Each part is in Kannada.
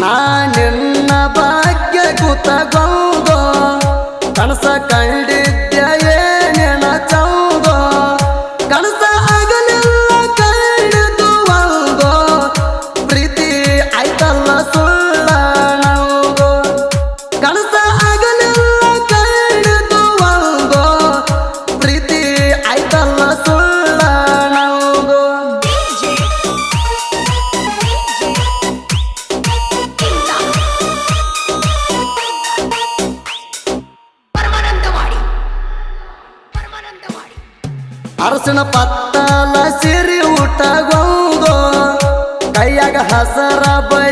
ನಾನಿನ್ನ ಭಾಗ್ಯ ಕೂತ ಕನಸ ಕಂಡ ಅರಸಿನ ಪತ್ತಲ ಸಿರಿ ಊಟ ಗೊಂಗೋ. ಕೈಯಾಗ ಹಸರ ಬೈ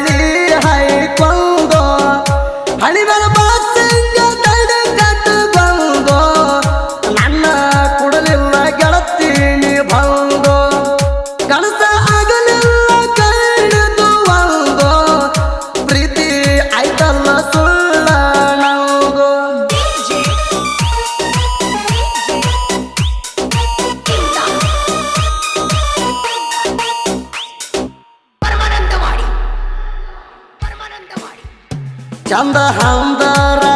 ಚಂದ ಹಂದರ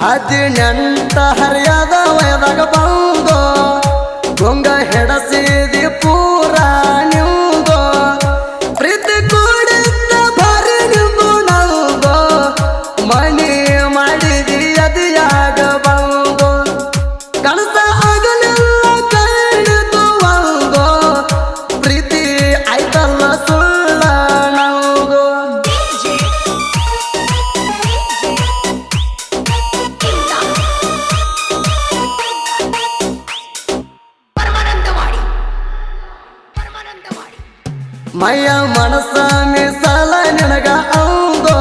ಹದಿನೆಂಟ ಹರಿಯಾದ ವಯದಾಗ ಬಂದು ಗೊಂಗ ಹೆಡಸಿ ಮಯ ಮನಸ ಮೀಸಲ ನಿನಗ ಅವಂದು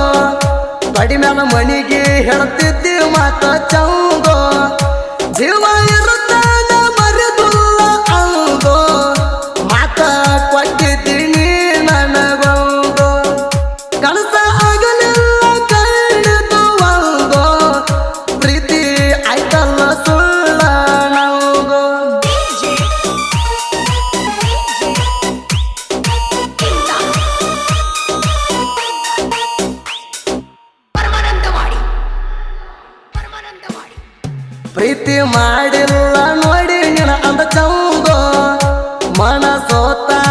ಬಡಿ ಮ್ಯಾಲ ಮಣಿಗೆ ಹೇಳ್ತಿದ್ದಿ ಮಾತ ಚೌದು? ಜೀವ সোতা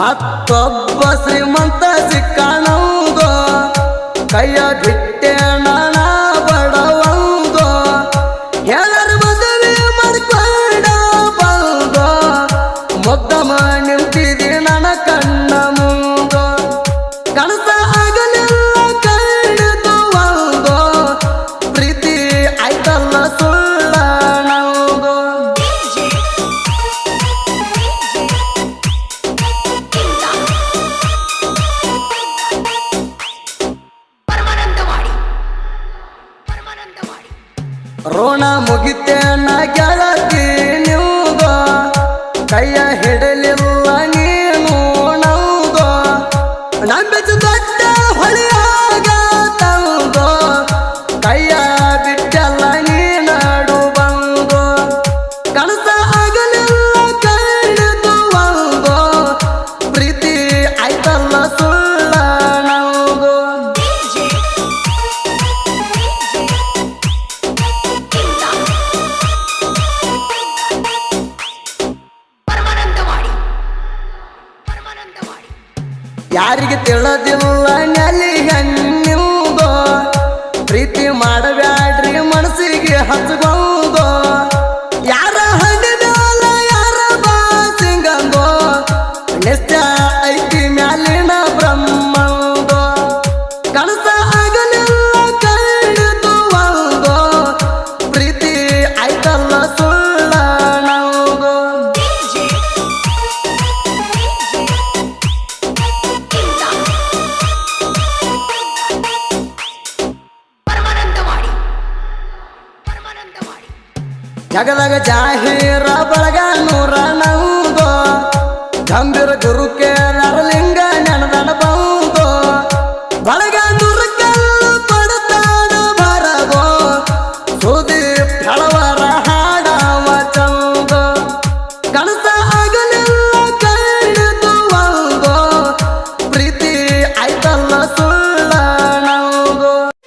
ಮತ್ತೊಬ್ಬ ಶ್ರೀಮಂತ ಸಿಕ್ಕಣಂದು ಕೈಯ ಬಿಟ್ಟ ರೋಣ ಮುಗಿತೇನ ಗೆಳತಿ ನೀವು ಕೈಯ ಯಾರಿಗೆ ತಿಳಿದಿಲ್ಲ ನೆಲೆ ಹೆಣ್ಣಿಂದು ಪ್ರೀತಿ ಮಾಡಬ್ಯಾ ಜಗದಾಗ ಜಾಹೀರ ಬಳಗ ನೂರ ನಂಬೋ ಗಂಭೀರ ಗುರುಕೆ